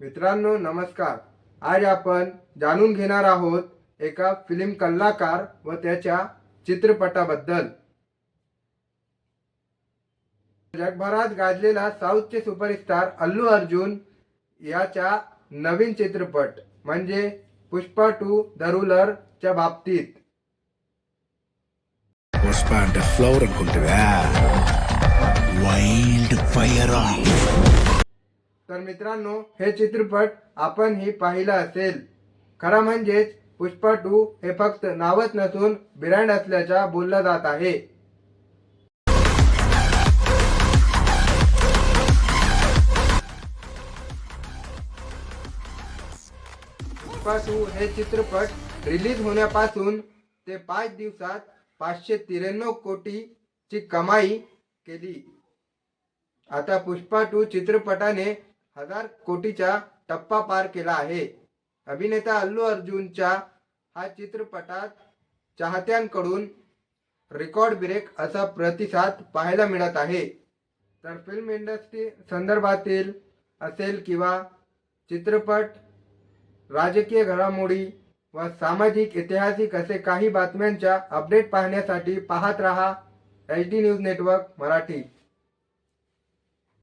मित्रांनो नमस्कार. आज आपण जाणून घेणार आहोत एका फिल्म कलाकार व त्याच्या चित्रपटाबद्दल. जगभरात गाजलेला साऊथचे सुपरस्टार अल्लू अर्जुन याच्या नवीन चित्रपट म्हणजे पुष्पा टू द रुलरच्या बाबतीत. Wild fire on. तर मित्रांनो हे चित्रपट आपण ही पाहिलं असेल. खरं म्हणजेच पुष्पा टू हे फक्त नावच नसून ब्रँड असल्याचा बोललं जात आहे. पुष्पा टू हे चित्रपट रिलीज होण्यापासून ते पाच दिवसात पाचशे त्र्याण्णव कोटीची कमाई केली. आता पुष्पा टू चित्रपटाने हजार कोटीचा टप्पा पार केला आहे. अभिनेता अल्लू अर्जुनच्या हा चित्रपटात चाहत्यांकडून रेकॉर्ड ब्रेक असा प्रतिसाद पाहायला मिळत आहे. तर फिल्म इंडस्ट्री संदर्भातील असेल किंवा चित्रपट राजकीय घडामोडी व सामाजिक ऐतिहासिक असे काही बातम्यांच्या अपडेट पाहण्यासाठी पाहत रहा H D news network Marathi.